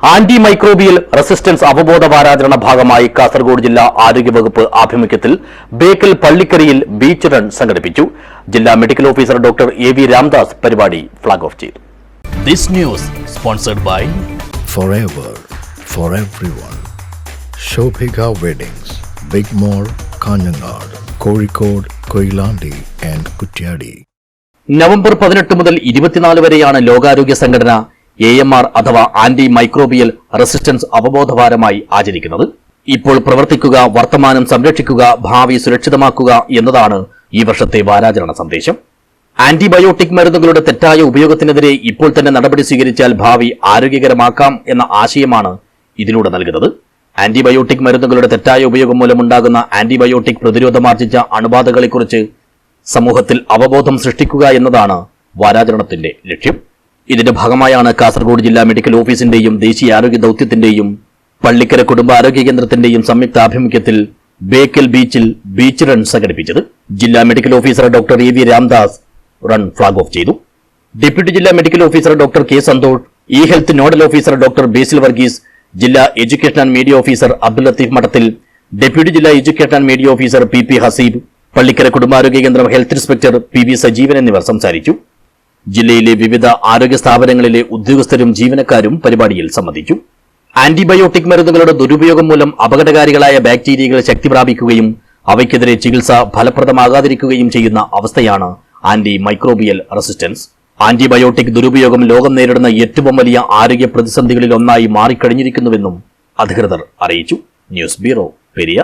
Anti microbial resistance അവബോധ വാരാചരണ ഭാഗമായി കാസർഗോഡ് ജില്ലാ ആരോഗ്യവകുപ്പ് ആഭിമുഖ്യത്തിൽ ബേക്കൽ പള്ളിക്കരയിൽ ബീച്ച് റൺ സംഘടിപ്പിച്ചു ജില്ലാ medical officer doctor A V Ramdas പരിപാടി ഫ്ലാഗ് ഓഫ് ചെയ്തു This news sponsored by forever for everyone. Shobhika Weddings, Big Mall, Kanyanad, Kozhikode, Koilandi and Kutyadi. November പതിനെട്ട് മുതൽ ഇരുപത്തിനാല് വരെയാണ് ലോകാരോഗ്യ സംഘടന എ എം ആർ അഥവാ ആന്റി മൈക്രോബിയൽ റെസിസ്റ്റൻസ് അവബോധവാരമായി ആചരിക്കുന്നത്. ഇപ്പോൾ പ്രവർത്തിക്കുക വർത്തമാനം സംരക്ഷിക്കുക ഭാവി സുരക്ഷിതമാക്കുക എന്നതാണ് ഈ വർഷത്തെ വാരാചരണ സന്ദേശം. ആന്റിബയോട്ടിക് മരുന്നുകളുടെ തെറ്റായ ഉപയോഗത്തിനെതിരെ ഇപ്പോൾ തന്നെ നടപടി സ്വീകരിച്ചാൽ ഭാവി ആരോഗ്യകരമാക്കാം എന്ന ആശയമാണ് ഇതിലൂടെ നൽകുന്നത്. ആന്റിബയോട്ടിക് മരുന്നുകളുടെ തെറ്റായ ഉപയോഗം മൂലമുണ്ടാകുന്ന ആന്റിബയോട്ടിക് പ്രതിരോധമാർജിച്ച അണുബാധകളെക്കുറിച്ച് സമൂഹത്തിൽ അവബോധം സൃഷ്ടിക്കുക എന്നതാണ് വാരാചരണത്തിന്റെ ലക്ഷ്യം. ഇതിന്റെ ഭാഗമായാണ് കാസർഗോഡ് ജില്ലാ മെഡിക്കൽ ഓഫീസിന്റെയും ദേശീയ ആരോഗ്യ ദൌത്യത്തിന്റെയും പള്ളിക്കര കുടുംബാരോഗ്യ കേന്ദ്രത്തിന്റെയും സംയുക്ത ആഭിമുഖ്യത്തിൽ ബേക്കൽ ബീച്ചിൽ ബീച്ച് റൺ സംഘടിപ്പിച്ചത്. ജില്ലാ medical officer doctor A V Ramdas run flag off ചെയ്തു. ഡെപ്യൂട്ടി ജില്ലാ medical officer doctor K Santhosh E health nodal officer doctor Basil Varghese ജില്ലാ education and media officer Abdul Latheef Madathil deputy ജില്ലാ education and media officer P P Haseeb Pallikkara കുടുംബാരോഗ്യ കേന്ദ്രം health inspector P V Sajeevan എന്നിവർ സംസാരിച്ചു. ജില്ലയിലെ വിവിധ ആരോഗ്യ സ്ഥാപനങ്ങളിലെ ഉദ്യോഗസ്ഥരും ജീവനക്കാരും പരിപാടിയിൽ സംബന്ധിച്ചു. ആന്റിബയോട്ടിക് മരുന്നുകളുടെ ദുരുപയോഗം മൂലം അപകടകാരികളായ ബാക്ടീരിയകൾ ശക്തി പ്രാപിക്കുകയും അവയ്ക്കെതിരെ ചികിത്സ ഫലപ്രദമാകാതിരിക്കുകയും ചെയ്യുന്ന അവസ്ഥയാണ് ആന്റി മൈക്രോബിയൽ റെസിസ്റ്റൻസ്. ആന്റിബയോട്ടിക് ദുരുപയോഗം ലോകം നേരിടുന്ന ഏറ്റവും വലിയ ആരോഗ്യ പ്രതിസന്ധികളിൽ ഒന്നായി മാറിക്കഴിഞ്ഞിരിക്കുന്നുവെന്നും അധികൃതർ അറിയിച്ചു. News bureau Periya.